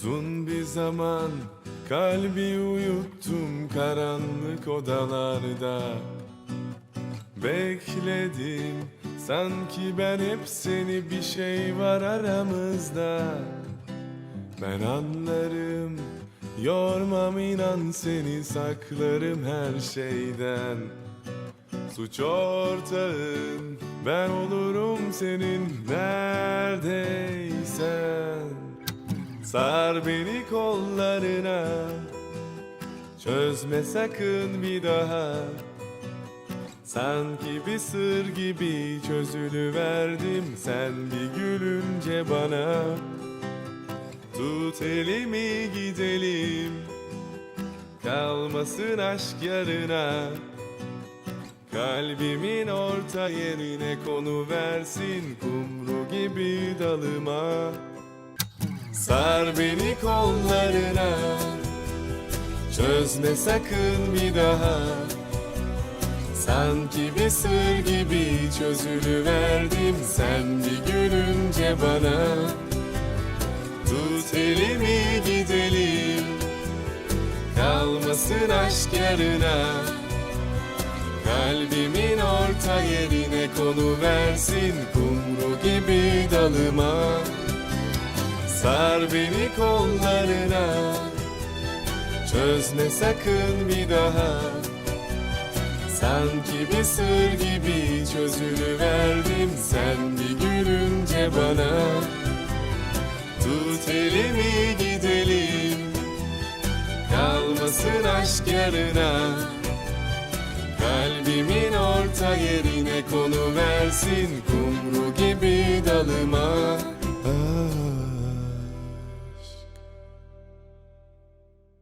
Uzun bir zaman kalbi uyuttum karanlık odalarda. Bekledim sanki ben hep seni bir şey var aramızda. Ben anlarım yormam inan seni saklarım her şeyden. Suç ortağın ben olurum senin neredeysen Sar beni kollarına. Çözme sakın bir daha. Sanki bir sır gibi çözülüverdim. Sen bir gülünce bana. Tut elimi gidelim. Kalmasın aşk yarına. Kalbimin orta yerine konu versin. Kumru gibi dalıma Sar beni kollarına. Çözme sakın bir daha. Sanki bir sır gibi çözülüverdim Sen bir gülünce bana. Tut elimi gidelim Kalmasın aşk yarına. Kalbimin orta yerine konu versin Kumru gibi dalıma Sar beni kollarına. Çözme sakın bir daha. Sanki bir sır gibi çözülüverdim. Sen bir gülünce bana. Tut elimi gidelim. Kalmasın aşk yarına. Kalbimin orta yerine konu versin. Kumru gibi dalıma